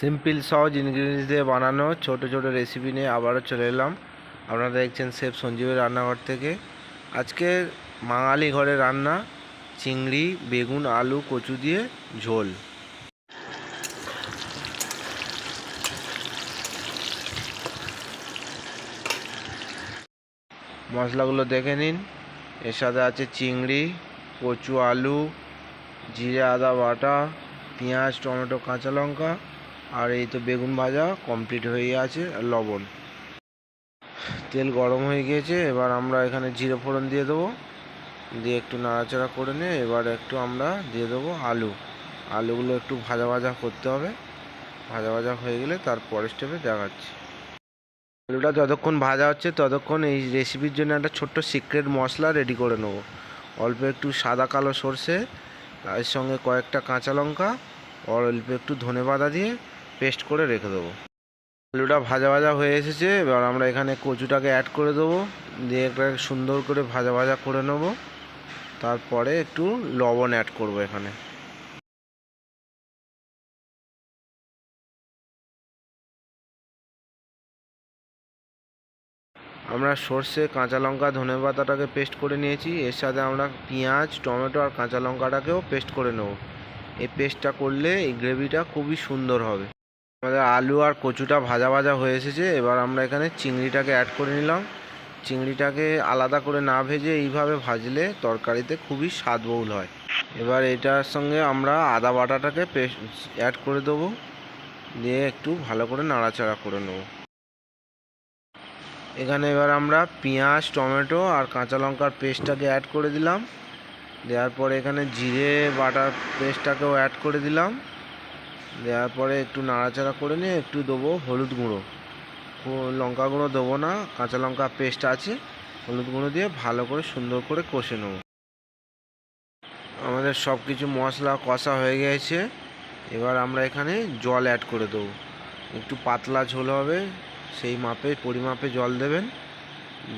Simple, সহজ ingredients দিয়ে বানানো ছোট ছোট রেসিপি নিয়ে আবারও চলে এলাম। আপনারা দেখছেন শেফ সঞ্জীবের রান্নাঘর থেকে। আজকে বাঙালি ঘরে রান্না, চিংড়ি, বেগুন, আলু, কচু দিয়ে ঝোল। মশলাগুলো দেখে নিন। এর সাথে আছে চিংড়ি, কচু, আলু, জিরে, আদা বাটা, পেঁয়াজ, টমেটো, কাঁচা লঙ্কা। আর এই তো বেগুন ভাজা কমপ্লিট হয়ে আছে আর লবণ। তেল গরম হয়ে গিয়েছে, এবার আমরা এখানে জিরে ফোড়ন দিয়ে দেবো। দিয়ে একটু নাড়াচাড়া করে নিয়ে এবার একটু আমরা দিয়ে দেবো আলু। আলুগুলো একটু ভাজা ভাজা করতে হবে। ভাজা ভাজা হয়ে গেলে তারপরের স্টেপে দেখাচ্ছি। আলুটা যতক্ষণ ভাজা হচ্ছে ততক্ষণ এই রেসিপির জন্য একটা ছোট্ট সিক্রেট মশলা রেডি করে নেব। অল্প একটু সাদা কালো সর্ষে এর সঙ্গে কয়েকটা কাঁচা লঙ্কা অল্প একটু ধনে পাতা দিয়ে পেস্ট করে রেখে দেবো। আলুটা ভাজা ভাজা হয়ে এসেছে, এবার আমরা এখানে কচুটাকে অ্যাড করে দেবো। দিয়ে একটা সুন্দর করে ভাজা ভাজা করে নেব। তারপরে একটু লবণ অ্যাড করব এখানে। আমরা সর্ষে, কাঁচা লঙ্কা, ধনে পাতাটাকে পেস্ট করে নিয়েছি। এর সাথে আমরা পেঁয়াজ, টমেটো আর কাঁচা লঙ্কাটাকেও পেস্ট করে নেব। এই পেস্টটা করলে এই গ্রেভিটা খুবই সুন্দর হবে। আমাদের আলু আর কচুটা ভাজা ভাজা হয়ে এসেছে। এবার আমরা এখানে চিংড়িটাকে অ্যাড করে নিলাম। চিংড়িটাকে আলাদা করে না ভেজে এইভাবে ভাজলে তরকারিতে খুবই স্বাদবহুল হয়। এবার এটার সঙ্গে আমরা আদা বাটাটাকে পেস্ট অ্যাড করে দেবো। দিয়ে একটু ভালো করে নাড়াচাড়া করে নেব। এখানে এবার আমরা পেঁয়াজ, টমেটো আর কাঁচা লঙ্কার পেস্টটাকে অ্যাড করে দিলাম। দেওয়ার পরে এখানে জিরে বাটার পেস্টটাকেও অ্যাড করে দিলাম। দেওয়ার পরে একটু নাড়াচাড়া করে নিয়ে একটু দেবো হলুদ গুঁড়ো। লঙ্কা গুঁড়ো দেবো না, কাঁচা লঙ্কা পেস্ট আছে, হলুদ গুঁড়ো দিয়ে ভালো করে সুন্দর করে কষে নেব। আমাদের সব কিছু মশলা কষা হয়ে গেছে এবার আমরা এখানে জল অ্যাড করে দেবো। একটু পাতলা ঝোল হবে, সেই মাপে, পরিমাপে জল দেবেন।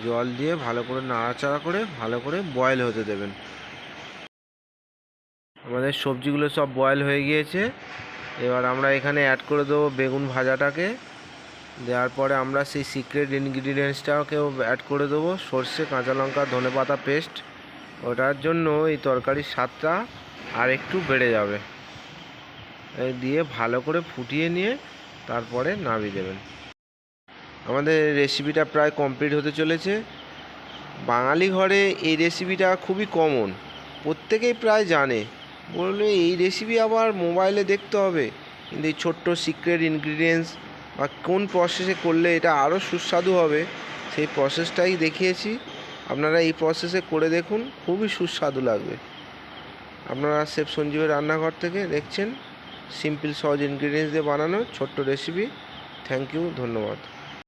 জল দিয়ে ভালো করে নাড়াচাড়া করে, ভালো করে বয়েল হতে দেবেন। আমাদের সবজিগুলো সব বয়েল হয়ে গিয়েছে। এবার আমরা এখানে অ্যাড করে দেবো বেগুন ভাজাটাকে। দেওয়ার পরে আমরা সেই সিক্রেট ইনগ্রিডিয়েন্টসটাকেও অ্যাড করে দেবো। সর্ষে, কাঁচা লঙ্কা, ধনে পাতা পেস্ট ওটার জন্য এই তরকারির স্বাদটা আর একটু বেড়ে যাবে। দিয়ে ভালো করে ফুটিয়ে নিয়ে তারপরে নামিয়ে দেবেন। আমাদের রেসিপিটা প্রায় কমপ্লিট হতে চলেছে। বাঙালি ঘরে এই রেসিপিটা খুবই কমন প্রত্যেকেই প্রায় জানে। বললে, এই রেসিপি আবার মোবাইলে দেখতে হবে। কিন্তু এই ছোট্ট সিক্রেট ইনগ্রিডিয়েন্টস বা কোন প্রসেসে করলে এটা আরও সুস্বাদু হবে, সেই প্রসেসটাই দেখিয়েছি। আপনারা এই প্রসেসে করে দেখুন, খুবই সুস্বাদু লাগবে। আপনারা শেফ সঞ্জীবের রান্নাঘর থেকে দেখছেন সিম্পল সহজ ইনগ্রিডিয়েন্টস দিয়ে বানানো ছোট্ট রেসিপি থ্যাংক ইউ ধন্যবাদ।